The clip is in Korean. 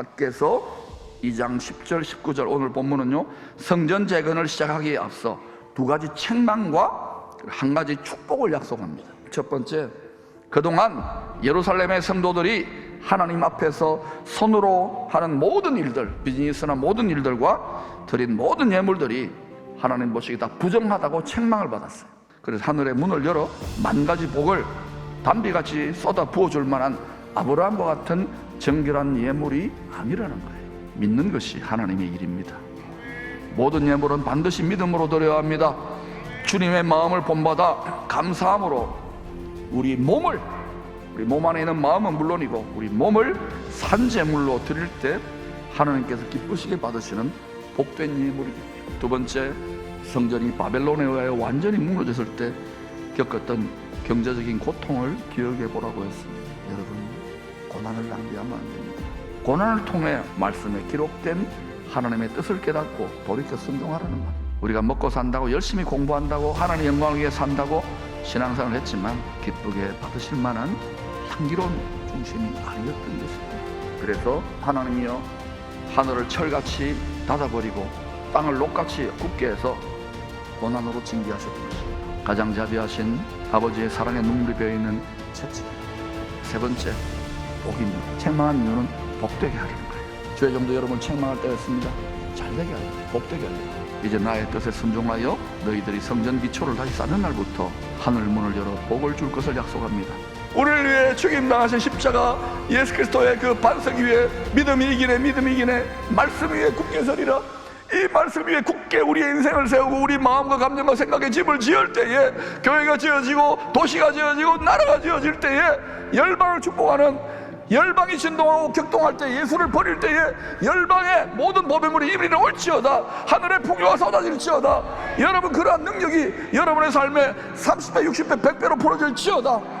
학계서 2장 10절 19절 오늘 본문은요 성전 재건을 시작하기에 앞서 두 가지 책망과 한 가지 축복을 약속합니다. 첫 번째 그동안 예루살렘의 성도들이 하나님 앞에서 손으로 하는 모든 일들 비즈니스나 모든 일들과 드린 모든 예물들이 하나님 보시기 다 부정하다고 책망을 받았어요. 그래서 하늘의 문을 열어 만 가지 복을 담비같이 쏟아 부어줄 만한 아브라함과 같은 정결한 예물이 아니라는 거예요. 믿는 것이 하나님의 일입니다. 모든 예물은 반드시 믿음으로 드려야 합니다. 주님의 마음을 본받아 감사함으로 우리 몸을 우리 몸 안에 있는 마음은 물론이고 우리 몸을 산재물로 드릴 때 하나님께서 기쁘시게 받으시는 복된 예물입니다. 두 번째 성전이 바벨론에 의하여 완전히 무너졌을 때 겪었던 경제적인 고통을 기억해 보라고 했습니다. 고난을 낭비하면 안 됩니다. 고난을 통해 말씀에 기록된 하나님의 뜻을 깨닫고 돌이켜 순종하라는 말. 우리가 먹고 산다고 열심히 공부한다고 하나님 영광을 위해 산다고 신앙생활을 했지만 기쁘게 받으실 만한 향기로운 중심이 아니었던 것입니다. 그래서 하나님이여 하늘을 철같이 닫아버리고 땅을 녹같이 굳게 해서 고난으로 징계하셨던 것입니다. 가장 자비하신 아버지의 사랑에 눈물이 배어있는 첫째 세 번째 복입니다. 책망한 이유는 복되게 하려는 거예요. 주의 정도 여러분 책망할 때였습니다. 잘되게 하려, 복되게 하려. 이제 나의 뜻에 순종하여 너희들이 성전 기초를 다시 쌓는 날부터 하늘 문을 열어 복을 줄 것을 약속합니다. 우리를 위해 죽임당하신 십자가 예수 그리스도의 그 반석 위에 믿음이 이기네 믿음이 이기네 말씀 위에 굳게 서리라 이 말씀 위에 굳게 우리의 인생을 세우고 우리 마음과 감정과 생각의 집을 지을 때에 교회가 지어지고 도시가 지어지고 나라가 지어질 때에 열방을 축복하는 열방이 진동하고 격동할 때 예수를 버릴 때에 열방의 모든 보배물이 이리로 올지어다. 하늘의 풍요가 쏟아질지어다. 여러분 그러한 능력이 여러분의 삶에 30배 60배 100배로 풀어질지어다